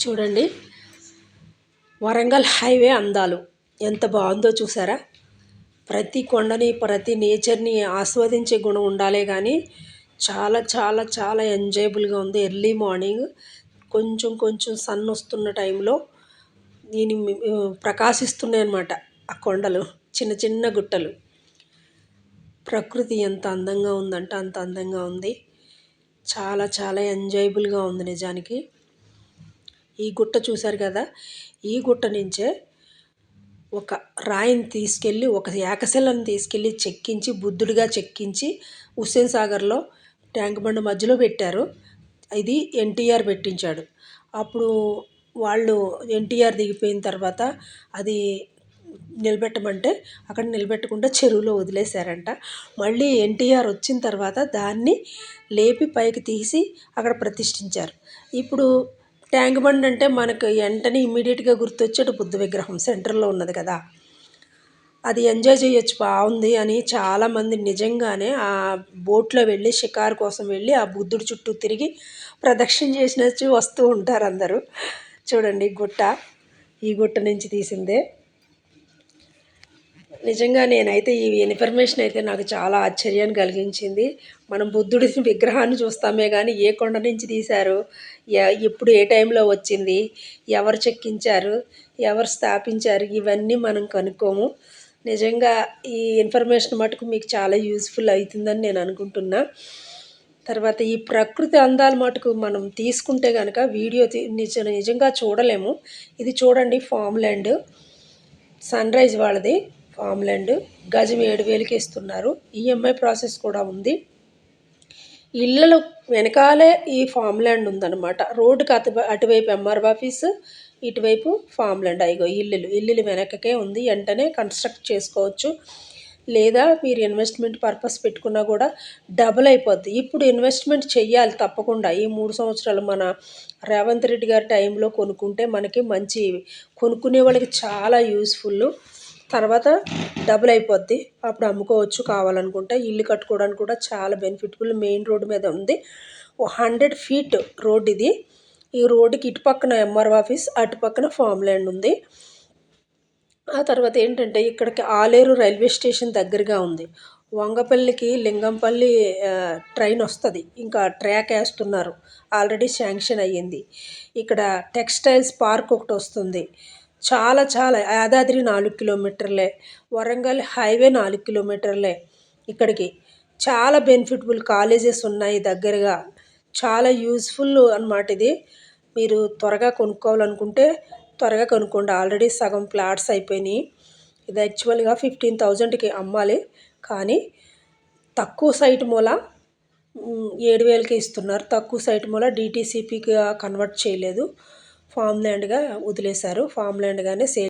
చూడండి. వరంగల్ హైవే అందాలు. ఎంత బాగుందో చూసారా? ప్రతి కొండని ప్రతి నేచర్ని ఆస్వాదించే గుణం ఉండాలే కానీ చాలా చాలా చాలా ఎంజాయబుల్గా ఉంది. ఎర్లీ మార్నింగ్ కొంచెం కొంచెం సన్ వస్తున్న టైంలో దీని ప్రకాశిస్తున్నాయి అన్నమాట ఆ కొండలు చిన్న చిన్న గుట్టలు. ప్రకృతి ఎంత అందంగా ఉందంటే అంత అందంగా ఉంది. చాలా చాలా ఎంజాయబుల్గా ఉంది నిజానికి. ఈ గుట్ట చూశారు కదా? ఈ గుట్ట నుంచే ఒక రాయిని తీసుకెళ్ళి ఒక ఏకశిలను తీసుకెళ్ళి చెక్కించి బుద్ధుడిగా చెక్కించి హుస్సేన్ సాగర్లో ట్యాంక్ బండ్ మధ్యలో పెట్టారు. ఇది ఎన్టీఆర్ పెట్టించాడు. అప్పుడు వాళ్ళు ఎన్టీఆర్ దిగిపోయిన తర్వాత అది నిలబెట్టమంటే అక్కడ నిలబెట్టకుండా చెరువులో వదిలేశారంట. మళ్ళీ ఎన్టీఆర్ వచ్చిన తర్వాత దాన్ని లేపి పైకి తీసి అక్కడ ప్రతిష్ఠించారు. ఇప్పుడు ట్యాంక్ బండ్ అంటే మనకు వెంటనే ఇమ్మీడియట్గా గుర్తొచ్చేటి బుద్ధ విగ్రహం సెంటర్లో ఉన్నది కదా. అది ఎంజాయ్ చేయొచ్చు బాగుంది అని చాలామంది నిజంగానే ఆ బోట్లో వెళ్ళి షికారు కోసం వెళ్ళి ఆ బుద్ధుడి చుట్టూ తిరిగి ప్రదక్షిణ చేసినచ్చు వస్తూ ఉంటారు అందరూ. చూడండి గుట్ట ఈ గుట్ట నుంచి తీసిందే. నిజంగా నేనైతే ఈ ఇన్ఫర్మేషన్ అయితే నాకు చాలా ఆశ్చర్యాన్ని కలిగించింది. మనం బుద్ధుడి విగ్రహాన్ని చూస్తామే కానీ ఏ కొండ నుంచి తీశారు? ఎప్పుడు ఏ టైంలో వచ్చింది? ఎవరు చెక్కించారు? ఎవరు స్థాపించారు? ఇవన్నీ మనం కనుక్కోము. నిజంగా ఈ ఇన్ఫర్మేషన్ మటుకు మీకు చాలా యూస్ఫుల్ అవుతుందని నేను అనుకుంటున్నా. తర్వాత ఈ ప్రకృతి అందాల మటుకు మనం తీసుకుంటే కనుక వీడియో నిజ నిజంగా చూడలేము. ఇది చూడండి ఫామ్ ల్యాండ్ సన్ రైజ్ వాళ్ళది. ఫామ్ ల్యాండ్ గజం ఏడు వేలకి ఇస్తున్నారు. ఈఎంఐ ప్రాసెస్ కూడా ఉంది. ఇళ్ళలు వెనకాలే ఈ ఫామ్ ల్యాండ్ ఉందన్నమాట. రోడ్డుకి అటు అటువైపు ఎంఆర్ ఆఫీస్ ఇటువైపు ఫామ్ ల్యాండ్. అయిగో ఇల్లులు ఇల్లులు వెనకకే ఉంది. వెంటనే కన్స్ట్రక్ట్ చేసుకోవచ్చు. లేదా మీరు ఇన్వెస్ట్మెంట్ పర్పస్ పెట్టుకున్నా కూడా డబుల్ అయిపోద్ది. ఇప్పుడు ఇన్వెస్ట్మెంట్ చేయాలి తప్పకుండా. ఈ మూడు సంవత్సరాలు మన రేవంత్ రెడ్డి గారి టైంలో కొనుక్కుంటే మనకి మంచి కొనుక్కునే వాళ్ళకి చాలా యూస్ఫుల్ తర్వాత డబుల్ అయిపోద్ది. అప్పుడు అమ్ముకోవచ్చు కావాలనుకుంటే. ఇల్లు కట్టుకోవడానికి కూడా చాలా బెనిఫిట్ఫుల్ మెయిన్ రోడ్డు మీద ఉంది. హండ్రెడ్ ఫీట్ రోడ్ ఇది. ఈ రోడ్డుకి ఇటు పక్కన ఎంఆర్ఓ ఆఫీస్ అటు పక్కన ఫామ్ ల్యాండ్ ఉంది. ఆ తర్వాత ఏంటంటే ఇక్కడికి ఆలేరు రైల్వే స్టేషన్ దగ్గరగా ఉంది. వంగపల్లికి లింగంపల్లి ట్రైన్ వస్తుంది. ఇంకా ట్రాక్ వేస్తున్నారు. ఆల్రెడీ శాంక్షన్ అయ్యింది. ఇక్కడ టెక్స్టైల్స్ పార్క్ ఒకటి వస్తుంది. చాలా చాలా. యాదాద్రి నాలుగు కిలోమీటర్లే. వరంగల్ హైవే నాలుగు కిలోమీటర్లే ఇక్కడికి. చాలా బెనిఫిట్ఫుల్ కాలేజెస్ ఉన్నాయి దగ్గరగా. చాలా యూస్ఫుల్ అనమాట ఇది. మీరు త్వరగా కొనుక్కోవాలనుకుంటే త్వరగా కొనుక్కోండి. ఆల్రెడీ సగం ప్లాట్స్ అయిపోయినాయి. ఇది యాక్చువల్గా ఫిఫ్టీన్ థౌజండ్కి అమ్మాలి. కానీ తక్కువ సైట్ మూల ఏడు వేలకి ఇస్తున్నారు. తక్కువ సైట్ మూల డీటీసీపీగా కన్వర్ట్ చేయలేదు. ఫామ్ ల్యాండ్గా వదిలేశారు. Form ల్యాండ్గానే sale